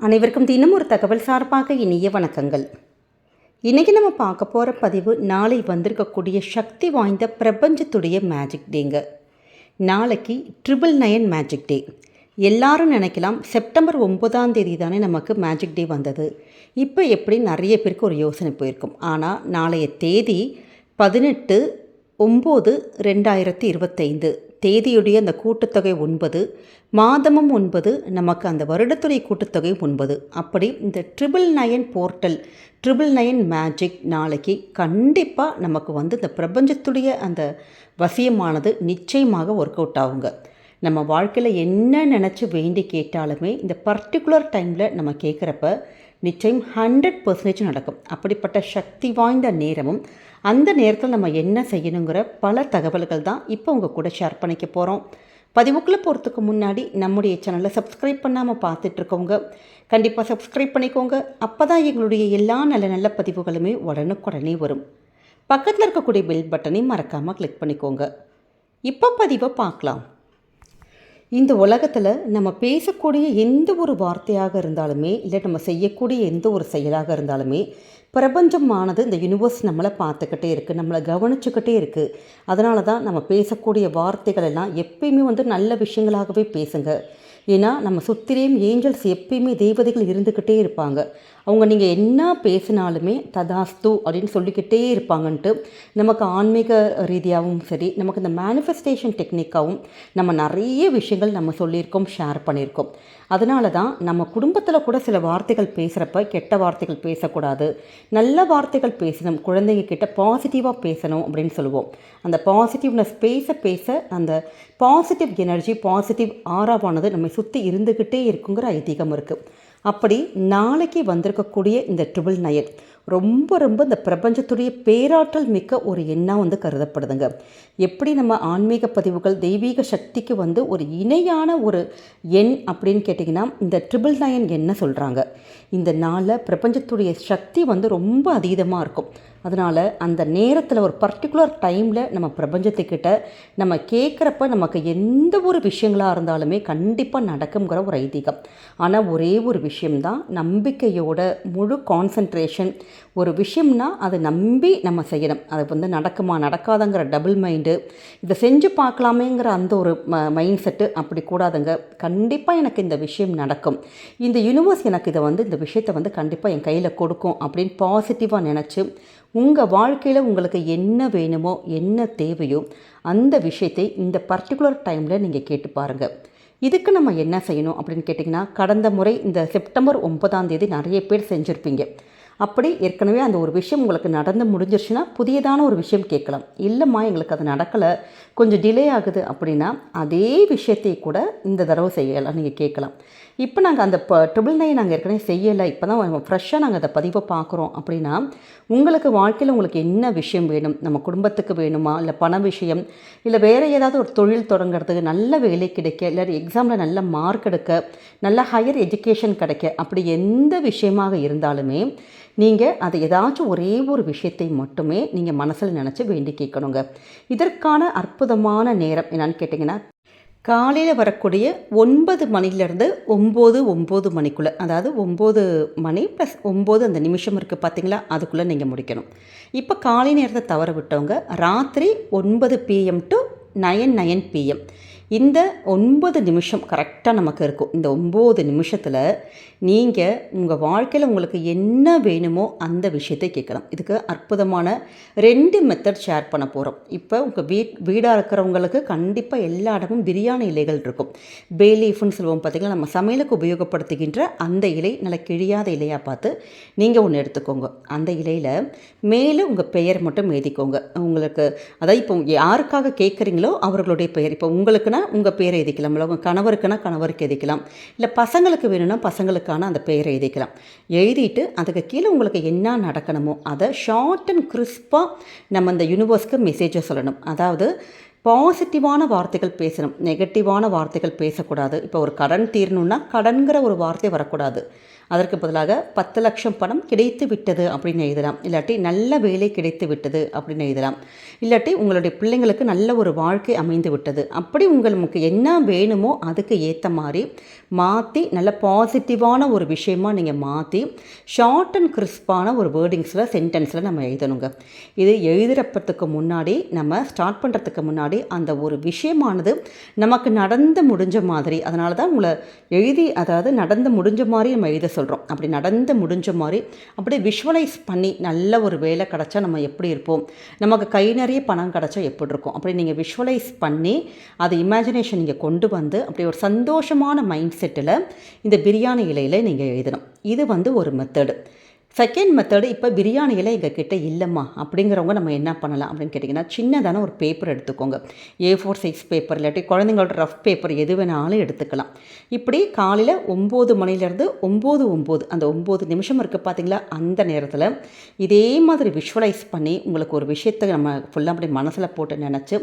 அனைவருக்கும் தினம் ஒரு தகவல் சார்பாக இனிய வணக்கங்கள். இன்றைக்கி நம்ம பார்க்க போகிற பதிவு நாளை வந்திருக்கக்கூடிய சக்தி வாய்ந்த பிரபஞ்சத்துடைய மேஜிக் டேங்க நாளைக்கு ட்ரிபிள் நயன் மேஜிக் டே எல்லாரும் நினைக்கலாம் செப்டம்பர் ஒன்பதாம் தேதி தானே நமக்கு மேஜிக் டே வந்தது. இப்போ எப்படி நிறைய பேருக்கு ஒரு யோசனை போயிருக்கும். ஆனால் நாளைய தேதி பதினெட்டு ஒம்பது ரெண்டாயிரத்தி இருபத்தைந்து. தேதியுடைய அந்த கூட்டுத்தொகை ஒன்பது மாதமும் ஒன்பது நமக்கு அந்த வருடத்துடைய கூட்டுத்தொகை ஒன்பது. அப்படி இந்த triple nine portal triple nine magic நாளைக்கு கண்டிப்பாக நமக்கு வந்து இந்த பிரபஞ்சத்துடைய அந்த வசியமானது நிச்சயமாக ஒர்க் அவுட் ஆகுங்க. நம்ம வாழ்க்கையில் என்ன நினச்சி வேண்டி கேட்டாலுமே இந்த பர்டிகுலர் டைமில் நம்ம கேட்குறப்ப நிச்சயம் ஹண்ட்ரட் பர்சன்டேஜ் நடக்கும். அப்படிப்பட்ட சக்தி வாய்ந்த நேரமும் அந்த நேரத்தில் நம்ம என்ன செய்யணுங்கிற பல தகவல்கள் தான் இப்போ உங்கள் கூட ஷேர் பண்ணிக்க போகிறோம் பதிவுக்குள்ளே போகிறதுக்கு முன்னாடி நம்முடைய சேனலை சப்ஸ்கிரைப் பண்ணாமல் பார்த்துட்ருக்கோங்க கண்டிப்பாக சப்ஸ்கிரைப் பண்ணிக்கோங்க. அப்போ தான் எங்களுடைய எல்லா நல்ல நல்ல பதிவுகளுமே உடனுக்குடனே வரும். பக்கத்தில் இருக்கக்கூடிய பெல் பட்டனையும் மறக்காமல் கிளிக் பண்ணிக்கோங்க. இப்போ பதிவை பார்க்கலாம். இந்த உலகத்தில் நம்ம பேசக்கூடிய எந்த ஒரு வார்த்தையாக இருந்தாலுமே இல்லை நம்ம செய்யக்கூடிய எந்த ஒரு செயலாக இருந்தாலுமே பிரபஞ்சமானது இந்த யூனிவர்ஸ் நம்மளை பார்த்துக்கிட்டே இருக்குது நம்மளை கவனிச்சுக்கிட்டே இருக்குது அதனால தான் நம்ம பேசக்கூடிய வார்த்தைகள் எல்லாம் எப்பயுமே வந்து நல்ல விஷயங்களாகவே பேசுங்க. ஏன்னா நம்ம சுத்திரையும் ஏஞ்சல்ஸ் எப்பயுமே தெய்வதைகள் இருந்துக்கிட்டே இருப்பாங்க. அவங்க நீங்கள் என்ன பேசினாலுமே ததாஸ்து அப்படின்னு சொல்லிக்கிட்டே இருப்பாங்கன்ட்டு நமக்கு ஆன்மீக ரீதியாகவும் சரி நமக்கு இந்த மேனிஃபெஸ்டேஷன் டெக்னிக்காகவும் நம்ம நிறைய விஷயங்கள் நம்ம சொல்லியிருக்கோம் ஷேர் பண்ணியிருக்கோம். அதனால தான் நம்ம குடும்பத்தில் கூட சில வார்த்தைகள் பேசுகிறப்ப கெட்ட வார்த்தைகள் பேசக்கூடாது. நல்ல வார்த்தைகள் பேசணும் குழந்தைங்க கிட்ட பாசிட்டிவாக பேசணும் அப்படின்னு சொல்லுவோம். அந்த பாசிட்டிவ்னஸ் பேச பேச அந்த பாசிட்டிவ் எனர்ஜி பாசிட்டிவ் ஆறாவானது நம்மை சுற்றி இருந்துக்கிட்டே இருக்குங்கிற ஐதீகம் இருக்குது அப்படி நாளைக்கு வந்திருக்கக்கூடிய இந்த ட்ரிபிள் நயன் ரொம்ப ரொம்ப இந்த பிரபஞ்சத்துடைய பேராற்றல் மிக்க ஒரு எண்ணாக வந்து கருதப்படுதுங்க. எப்படி நம்ம ஆன்மீக பதிவுகள் தெய்வீக சக்திக்கு வந்து ஒரு இணையான ஒரு எண் அப்படின்னு கேட்டிங்கன்னா இந்த ட்ரிபிள் நயன் என்ன சொல்கிறாங்க இந்த நாளில் பிரபஞ்சத்துடைய சக்தி வந்து ரொம்ப அதீதமாக இருக்கும். அதனால் அந்த நேரத்தில் ஒரு பர்டிகுலர் டைமில் நம்ம பிரபஞ்சத்துக்கிட்ட நம்ம கேட்குறப்ப நமக்கு எந்த ஒரு விஷயங்களாக இருந்தாலுமே கண்டிப்பாக நடக்குங்கிற ஒரு ஐதீகம். ஆனால் ஒரே ஒரு விஷயம்தான் நம்பிக்கையோட முழு கான்சன்ட்ரேஷன் ஒரு விஷயம்னா அதை நம்பி நம்ம செய்யணும். அது வந்து நடக்குமா நடக்காதங்கிற டபுள் மைண்டு இதை செஞ்சு பார்க்கலாமேங்கிற அந்த ஒரு ம மைண்ட் செட்டு அப்படி கூடாதுங்க. கண்டிப்பாக எனக்கு இந்த விஷயம் நடக்கும். இந்த யூனிவர்ஸ் எனக்கு இதை வந்து இந்த விஷயத்தை வந்து கண்டிப்பாக என் கையில் கொடுக்கும் அப்படின்னு பாசிட்டிவாக நினச்சி உங்கள் வாழ்க்கையில் உங்களுக்கு என்ன வேணுமோ என்ன தேவையோ அந்த விஷயத்தை இந்த பர்டிகுலர் டைமில் நீங்கள் கேட்டு பாருங்கள் இதுக்கு நம்ம என்ன செய்யணும் அப்படின்னு கேட்டிங்கன்னா கடந்த முறை இந்த செப்டம்பர் ஒன்பதாம் தேதி நிறைய பேர் செஞ்சுருப்பீங்க. அப்படி ஏற்கனவே அந்த ஒரு விஷயம் உங்களுக்கு நடந்து முடிஞ்சிருச்சுன்னா புதியதான ஒரு விஷயம் கேட்கலாம். இல்லைம்மா எங்களுக்கு அது நடக்கலை. கொஞ்சம் டிலே ஆகுது அப்படின்னா அதே விஷயத்தை கூட இந்த தடவை செய்யலாம். நீங்கள் கேட்கலாம். இப்போ நாங்கள் அந்த ப ட்ரிபிள் நைன் நாங்கள் ஏற்கனவே செய்யலை. இப்போ தான் ஃப்ரெஷ்ஷாக நாங்கள் அதை பதிவை பார்க்குறோம் அப்படின்னா உங்களுக்கு வாழ்க்கையில் உங்களுக்கு என்ன விஷயம் வேணும்? நம்ம குடும்பத்துக்கு வேணுமா? இல்லை பண விஷயம்? இல்லை வேறு ஏதாவது ஒரு தொழில் தொடங்குறதுக்கு நல்ல வேலை கிடைக்க இல்லை எக்ஸாமில் நல்ல மார்க் எடுக்க நல்ல ஹையர் எஜுகேஷன் கிடைக்க அப்படி எந்த விஷயமாக இருந்தாலுமே நீங்கள் அதை ஏதாச்சும் ஒரே ஒரு விஷயத்தை மட்டுமே நீங்கள் மனசில் நினச்சி வேண்டி கேட்கணுங்க. இதற்கான அற்புதமான நேரம் என்னன்னு கேட்டிங்கன்னா காலையில் வரக்கூடிய ஒன்பது மணிலேருந்து ஒம்பது ஒம்பது மணிக்குள்ளே அதாவது ஒம்பது மணி ப்ளஸ் ஒம்பது அந்த நிமிஷம் இருக்குது பார்த்தீங்களா அதுக்குள்ளே நீங்கள் முடிக்கணும். இப்போ காலை நேரத்தை தவற விட்டவங்க ராத்திரி ஒன்பது PM to nine nine PM இந்த ஒன்பது நிமிஷம் கரெக்டாக நமக்கு இருக்கும். இந்த ஒம்பது நிமிஷத்தில் நீங்கள் உங்கள் வாழ்க்கையில் உங்களுக்கு என்ன வேணுமோ அந்த விஷயத்தை கேட்கலாம். இதுக்கு அற்புதமான ரெண்டு மெத்தட் ஷேர் பண்ண போகிறோம் இப்போ உங்கள் வீட் வீடாக இருக்கிறவங்களுக்கு கண்டிப்பாக எல்லா இடமும் பிரியாணி இலைகள் இருக்கும். பேலீஃப்னு சொல்லுவோம் பார்த்திங்கன்னா நம்ம சமையலுக்கு உபயோகப்படுத்துகின்ற அந்த இலை நல்லா கிழியாத இலையாக பார்த்து நீங்கள் ஒன்று எடுத்துக்கோங்க. அந்த இலையில் மேலே உங்கள் பெயர் மட்டும் எழுதிக்கோங்க. உங்களுக்கு அதாவது இப்போ யாருக்காக கேட்குறீங்களோ அவர்களுடைய பெயர். இப்போ உங்களுக்குன்னா உங்கள் பேரை எழுதிக்கலாம். இல்லை உங்கள் கணவருக்குன்னா கணவருக்கு எழுதிக்கலாம். இல்லை பசங்களுக்கு வேணும்னா பசங்களுக்கான அந்த பெயரை எழுதிக்கலாம். எழுதிட்டு அதுக்கு கீழே உங்களுக்கு என்ன நடக்கணுமோ அதை ஷார்ட் அண்ட் கிறிஸ்பாக நம்ம இந்த யூனிவர்ஸ்க்கு மெசேஜை சொல்லணும். அதாவது பாசிட்டிவான வார்த்தைகள் பேசணும். நெகட்டிவான வார்த்தைகள் பேசக்கூடாது. இப்போ ஒரு கடன் தீரணுன்னா கடன்கிற ஒரு வார்த்தை வரக்கூடாது. அதற்கு பதிலாக பத்து லட்சம் பணம் கிடைத்து விட்டது அப்படின்னு எழுதலாம். இல்லாட்டி நல்ல வேலை கிடைத்து விட்டது அப்படின்னு எழுதலாம். இல்லாட்டி உங்களுடைய பிள்ளைங்களுக்கு நல்ல ஒரு வாழ்க்கை அமைந்து விட்டது. அப்படி உங்களுக்கு என்ன வேணுமோ அதுக்கு ஏற்ற மாதிரி மாற்றி நல்ல பாசிட்டிவான ஒரு விஷயமா நீங்கள் மாற்றி ஷார்ட் அண்ட் கிறிஸ்பான ஒரு வேர்டிங்ஸில் சென்டென்ஸில் நம்ம எழுதணுங்க. இது எழுதுறப்பத்துக்கு முன்னாடி நம்ம ஸ்டார்ட் பண்ணுறதுக்கு முன்னாடி அந்த ஒரு விஷயமானது நமக்கு நடந்து முடிஞ்ச மாதிரி. அதனால தான் உங்களை எழுதி அதாவது நடந்து முடிஞ்ச மாதிரி நம்ம எழுத சொல்கிறோம் அப்படி நடந்து முடிஞ்ச மாதிரி அப்படியே விஷுவலைஸ் பண்ணி நல்ல ஒரு வேலை கிடச்சா நம்ம எப்படி இருப்போம்? நமக்கு கை நிறைய பணம் கிடச்சா எப்படி இருக்கும்? அப்படி நீங்கள் விஷுவலைஸ் பண்ணி அதை இமேஜினேஷன் நீங்கள் கொண்டு வந்து அப்படி ஒரு சந்தோஷமான மைண்ட் செட்டில் இந்த பிரியாணி இலையில் நீங்கள் எழுதணும். இது வந்து ஒரு மெத்தடு செகண்ட் மெத்தடு இப்போ பிரியாணியில் எங்கள் கிட்டே இல்லைம்மா அப்படிங்கிறவங்க நம்ம என்ன பண்ணலாம் அப்படின்னு கேட்டிங்கன்னா சின்னதான ஒரு பேப்பர் எடுத்துக்கோங்க. ஏ ஃபோர் சைஸ் பேப்பர் இல்லாட்டி குழந்தைங்களோட ரஃப் பேப்பர் எது வேணாலும் எடுத்துக்கலாம். இப்படி காலையில் ஒம்பது மணிலேருந்து ஒம்பது ஒம்பது அந்த ஒம்பது நிமிஷம் இருக்குது பார்த்தீங்களா அந்த நேரத்தில் இதே மாதிரி விஷுவலைஸ் பண்ணி உங்களுக்கு ஒரு விஷயத்தை நம்ம ஃபுல்லாக அப்படி மனசில் போட்டு நினச்சி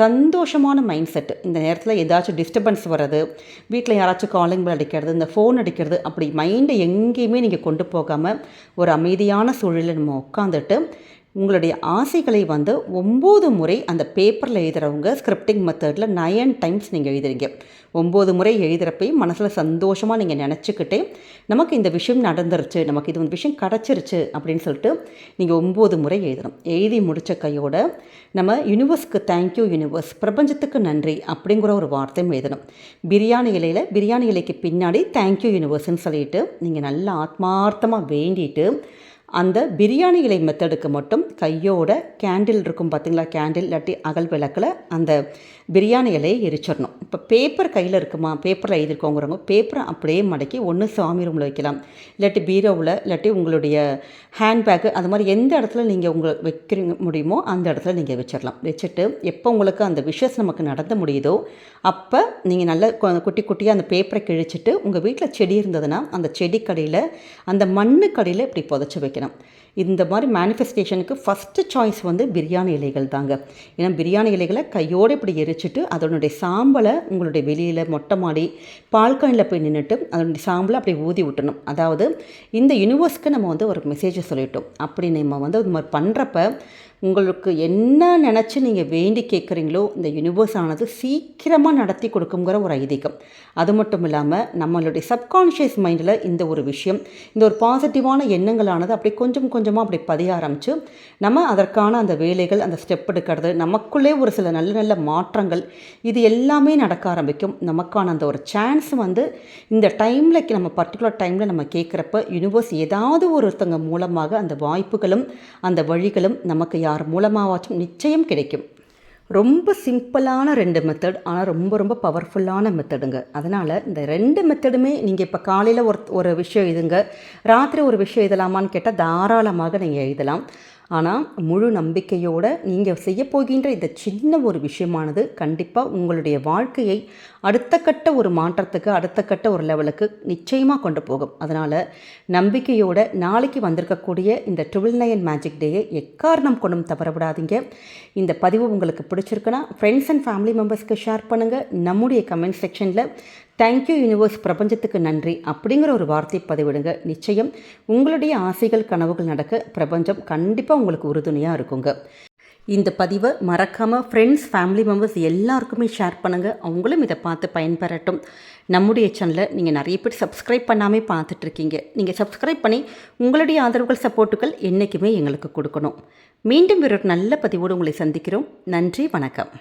சந்தோஷமான மைண்ட் செட்டு இந்த நேரத்தில் ஏதாச்சும் டிஸ்டர்பன்ஸ் வர்றது வீட்டில் யாராச்சும் காலிங் பில் அடிக்கிறது இந்த ஃபோன் அடிக்கிறது அப்படி மைண்டை எங்கேயுமே நீங்கள் கொண்டு போகாமல் ஒரு அமைதியான சூழலில் நம்ம உட்காந்துட்டு உங்களுடைய ஆசைகளை வந்து ஒம்பது முறை அந்த பேப்பரில் எழுதுகிறவங்க ஸ்கிரிப்டிங் மெத்தடில் நயன் டைம்ஸ் நீங்கள் எழுதுறீங்க. ஒம்பது முறை எழுதுகிறப்பையும் மனசில் சந்தோஷமாக நீங்கள் நினச்சிக்கிட்டே நமக்கு இந்த விஷயம் நடந்துருச்சு நமக்கு இது ஒரு விஷயம் கிடச்சிருச்சு அப்படின்னு சொல்லிட்டு நீங்கள் ஒம்பது முறை எழுதணும். எழுதி முடித்த கையோட நம்ம யூனிவர்ஸ்க்கு தேங்க்யூ யூனிவர்ஸ் பிரபஞ்சத்துக்கு நன்றி அப்படிங்கிற ஒரு வார்த்தையும் எழுதணும். பிரியாணி இலையில் பிரியாணி இலைக்கு பின்னாடி தேங்க்யூ யூனிவர்ஸ்ன்னு சொல்லிட்டு நீங்கள் நல்லா ஆத்மார்த்தமாக வேண்டிட்டு அந்த பிரியாணி இலை மெத்தடுக்கு மட்டும் கையோட கேண்டில் இருக்கும் பார்த்திங்களா கேண்டில் இல்லாட்டி அகல் விளக்கில் அந்த பிரியாணி இலையை எரிச்சிடணும். இப்போ பேப்பர் கையில் இருக்குமா? பேப்பரில் எழுதிருக்கோங்கிறவங்க பேப்பரை அப்படியே மடக்கி ஒன்று சாமி ரூமில் வைக்கலாம். இல்லாட்டி பீரோவில் இல்லாட்டி உங்களுடைய ஹேண்ட்பேக்கு அது மாதிரி எந்த இடத்துல நீங்கள் உங்களை வைக்கிறீங்க முடியுமோ அந்த இடத்துல நீங்கள் வச்சிடலாம். வச்சுட்டு எப்போ உங்களுக்கு அந்த விஷஸ் நமக்கு நடந்து முடியுதோ அப்போ நீங்கள் நல்ல குட்டி குட்டியாக அந்த பேப்பரை கிழிச்சிட்டு உங்கள் வீட்டில் செடி இருந்ததுன்னா அந்த செடி கடையில் அந்த மண்ணு கடையில் இப்படி புதைச்சி வைக்கணும். இந்த மாதிரி மேனிஃபெஸ்டேஷனுக்கு ஃபஸ்ட்டு சாய்ஸ் வந்து பிரியாணி இலைகள் தாங்க. ஏன்னா பிரியாணி இலைகளை கையோடு இப்படி எரிச்சிட்டு அதனுடைய சாம்பலை உங்களுடைய வெளியில் மொட்டை மாடி பால்கானில் போய் நின்றுட்டு அதனுடைய சாம்பலை அப்படி ஊதி விட்டணும் அதாவது இந்த யூனிவர்ஸ்க்கு நம்ம வந்து ஒரு மெசேஜை சொல்லிட்டோம். அப்படி நம்ம வந்து இது மாதிரி பண்ணுறப்ப உங்களுக்கு என்ன நினச்சி நீங்கள் வேண்டி கேட்குறீங்களோ இந்த யூனிவர்ஸ் ஆனது சீக்கிரமாக நடத்தி கொடுக்குங்கிற ஒரு ஐதீகம். அது மட்டும் இல்லாமல் நம்மளுடைய சப்கான்ஷியஸ் மைண்டில் இந்த ஒரு விஷயம் இந்த ஒரு பாசிட்டிவான எண்ணங்களானது அப்படி கொஞ்சம் கொஞ்சமாக அப்படி பதிய ஆரம்பித்து நம்ம அதற்கான அந்த வேலைகள் அந்த ஸ்டெப் எடுக்கிறது நமக்குள்ளே ஒரு சில நல்ல நல்ல மாற்றங்கள் இது எல்லாமே நடக்க ஆரம்பிக்கும். நமக்கான அந்த ஒரு சான்ஸ் வந்து இந்த டைமில் நம்ம பர்டிகுலர் டைமில் நம்ம கேட்குறப்ப யூனிவர்ஸ் ஏதாவது ஒருத்தங்க மூலமாக அந்த வாய்ப்புகளும் அந்த வழிகளும் நமக்கு யார் மூலமாகவாச்சும் நிச்சயம் கிடைக்கும். ரொம்ப சிம்பிளான ரெண்டு மெத்தட் ஆனால் ரொம்ப ரொம்ப பவர்ஃபுல்லான மெத்தடுங்க அதனால் இந்த ரெண்டு மெத்தடுமே நீங்கள் இப்போ காலையில் ஒரு ஒரு விஷயம் எழுதுங்க ராத்திரி ஒரு விஷயம் எழுதலாமான்னு கேட்டால் தாராளமாக நீங்கள் எழுதலாம். ஆனால் முழு நம்பிக்கையோடு நீங்கள் செய்யப்போகின்ற இந்த சின்ன ஒரு விஷயமானது கண்டிப்பாக உங்களுடைய வாழ்க்கையை அடுத்த கட்ட ஒரு மாற்றத்துக்கு அடுத்த கட்ட ஒரு லெவலுக்கு நிச்சயமாக கொண்டு போகும். அதனால் நம்பிக்கையோட நாளைக்கு வந்திருக்கக்கூடிய இந்த ட்ரிபிள் நைன் மேஜிக் டேயை எக்காரணம் கொண்டும் தவறவிடாதீங்க. இந்த பதிவு உங்களுக்கு பிடிச்சிருக்குன்னா ஃப்ரெண்ட்ஸ் அண்ட் ஃபேமிலி மெம்பர்ஸ்க்கு ஷேர் பண்ணுங்கள் நம்முடைய கமெண்ட் செக்ஷனில் தேங்க்யூ யூனிவர்ஸ் பிரபஞ்சத்துக்கு நன்றி அப்படிங்கிற ஒரு வார்த்தை பதிவிடுங்க. நிச்சயம் உங்களுடைய ஆசைகள் கனவுகள் நடக்க பிரபஞ்சம் கண்டிப்பாக உங்களுக்கு உறுதுணையாக இருக்குங்க. இந்த பதிவை மறக்காமல் ஃப்ரெண்ட்ஸ் ஃபேமிலி மெம்பர்ஸ் எல்லாருக்குமே ஷேர் பண்ணுங்கள் அவங்களும் இதை பார்த்து பயன்பெறட்டும். நம்முடைய சேனலை நீங்கள் நிறைய பேர் சப்ஸ்கிரைப் பண்ணாமல் பார்த்துட்ருக்கீங்க நீங்கள் சப்ஸ்கிரைப் பண்ணி உங்களுடைய ஆதரவுகள் சப்போர்ட்டுகள் என்றைக்குமே எங்களுக்கு கொடுக்கணும். மீண்டும் ஒரு நல்ல பதிவோடு உங்களை சந்திக்கிறோம். நன்றி வணக்கம்.